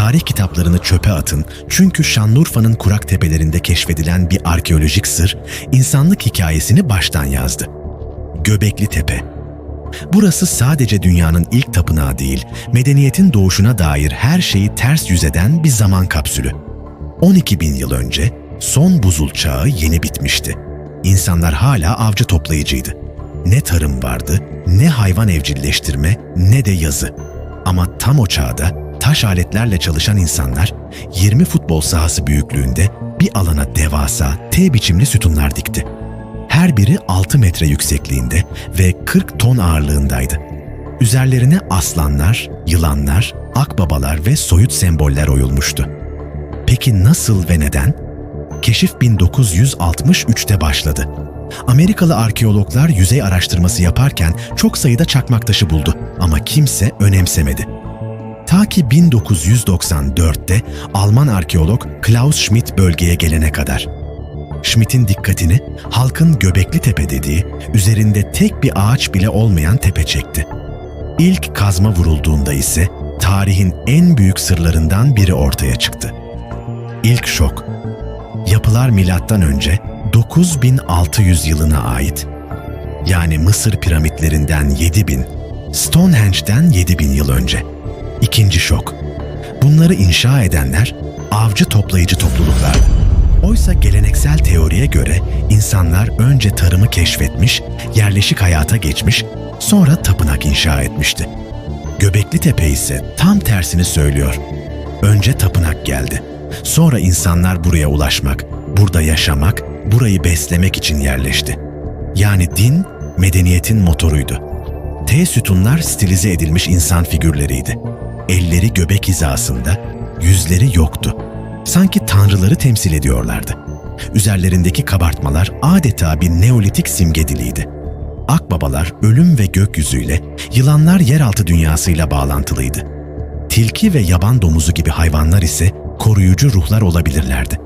Tarih kitaplarını çöpe atın çünkü Şanlıurfa'nın kurak tepelerinde keşfedilen bir arkeolojik sır insanlık hikayesini baştan yazdı. Göbekli Tepe. Burası sadece dünyanın ilk tapınağı değil, medeniyetin doğuşuna dair her şeyi ters yüz eden bir zaman kapsülü. 12 bin yıl önce son buzul çağı yeni bitmişti. İnsanlar hala avcı toplayıcıydı. Ne tarım vardı, ne hayvan evcilleştirme, ne de yazı. Ama tam o çağda taş aletlerle çalışan insanlar 20 futbol sahası büyüklüğünde bir alana devasa T biçimli sütunlar dikti. Her biri 6 metre yüksekliğinde ve 40 ton ağırlığındaydı. Üzerlerine aslanlar, yılanlar, akbabalar ve soyut semboller oyulmuştu. Peki nasıl ve neden? Keşif 1963'te başladı. Amerikalı arkeologlar yüzey araştırması yaparken çok sayıda çakmak taşı buldu ama kimse önemsemedi. Ta ki 1994'te Alman arkeolog Klaus Schmidt bölgeye gelene kadar. Schmidt'in dikkatini halkın Göbekli Tepe dediği, üzerinde tek bir ağaç bile olmayan tepe çekti. İlk kazma vurulduğunda ise tarihin en büyük sırlarından biri ortaya çıktı. İlk şok. Yapılar milattan önce 9600 yılına ait. Yani Mısır piramitlerinden 7000, Stonehenge'den 7000 yıl önce. İkinci şok. Bunları inşa edenler avcı toplayıcı topluluklardı. Oysa geleneksel teoriye göre insanlar önce tarımı keşfetmiş, yerleşik hayata geçmiş, sonra tapınak inşa etmişti. Göbekli Tepe ise tam tersini söylüyor. Önce tapınak geldi. Sonra insanlar buraya ulaşmak, burada yaşamak, burayı beslemek için yerleşti. Yani din medeniyetin motoruydu. T sütunlar stilize edilmiş insan figürleriydi. Elleri göbek hizasında, yüzleri yoktu. Sanki tanrıları temsil ediyorlardı. Üzerlerindeki kabartmalar adeta bir neolitik simge diliydi. Akbabalar ölüm ve gökyüzüyle, yılanlar yeraltı dünyasıyla bağlantılıydı. Tilki ve yaban domuzu gibi hayvanlar ise koruyucu ruhlar olabilirlerdi.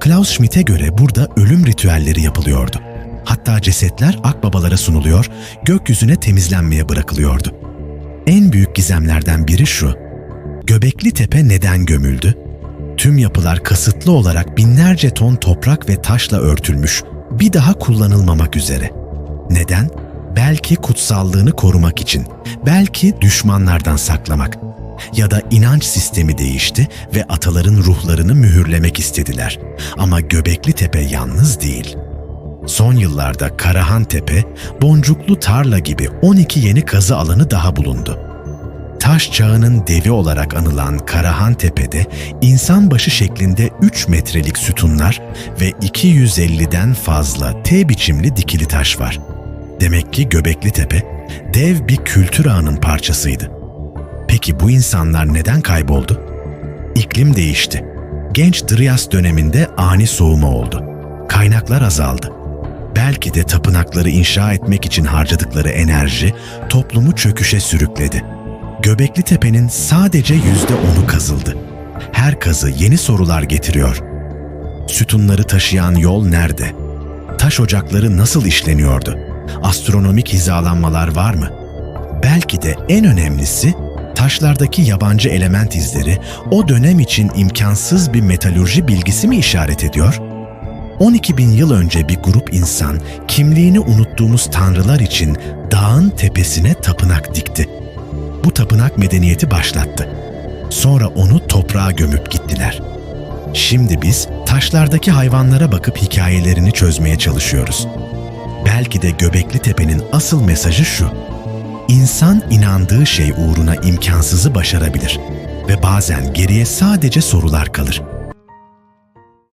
Klaus Schmidt'e göre burada ölüm ritüelleri yapılıyordu. Hatta cesetler akbabalara sunuluyor, gökyüzüne temizlenmeye bırakılıyordu. En büyük gizemlerden biri şu. Göbekli Tepe neden gömüldü? Tüm yapılar kasıtlı olarak binlerce ton toprak ve taşla örtülmüş, bir daha kullanılmamak üzere. Neden? Belki kutsallığını korumak için, belki düşmanlardan saklamak. Ya da inanç sistemi değişti ve ataların ruhlarını mühürlemek istediler. Ama Göbekli Tepe yalnız değil. Son yıllarda Karahan Tepe, Boncuklu Tarla gibi 12 yeni kazı alanı daha bulundu. Taş çağının devi olarak anılan Karahan Tepe'de insan başı şeklinde 3 metrelik sütunlar ve 250'den fazla T biçimli dikili taş var. Demek ki Göbekli Tepe dev bir kültür ağının parçasıydı. Peki bu insanlar neden kayboldu? İklim değişti. Genç Dryas döneminde ani soğuma oldu. Kaynaklar azaldı. Belki de tapınakları inşa etmek için harcadıkları enerji toplumu çöküşe sürükledi. Göbekli Tepe'nin sadece yüzde onu kazıldı. Her kazı yeni sorular getiriyor. Sütunları taşıyan yol nerede? Taş ocakları nasıl işleniyordu? Astronomik hizalanmalar var mı? Belki de en önemlisi taşlardaki yabancı element izleri o dönem için imkansız bir metalürji bilgisi mi işaret ediyor? 12 bin yıl önce bir grup insan kimliğini unuttuğumuz tanrılar için dağın tepesine tapınak dikti. Bu tapınak medeniyeti başlattı. Sonra onu toprağa gömüp gittiler. Şimdi biz taşlardaki hayvanlara bakıp hikayelerini çözmeye çalışıyoruz. Belki de Göbekli Tepe'nin asıl mesajı şu. İnsan inandığı şey uğruna imkansızı başarabilir ve bazen geriye sadece sorular kalır.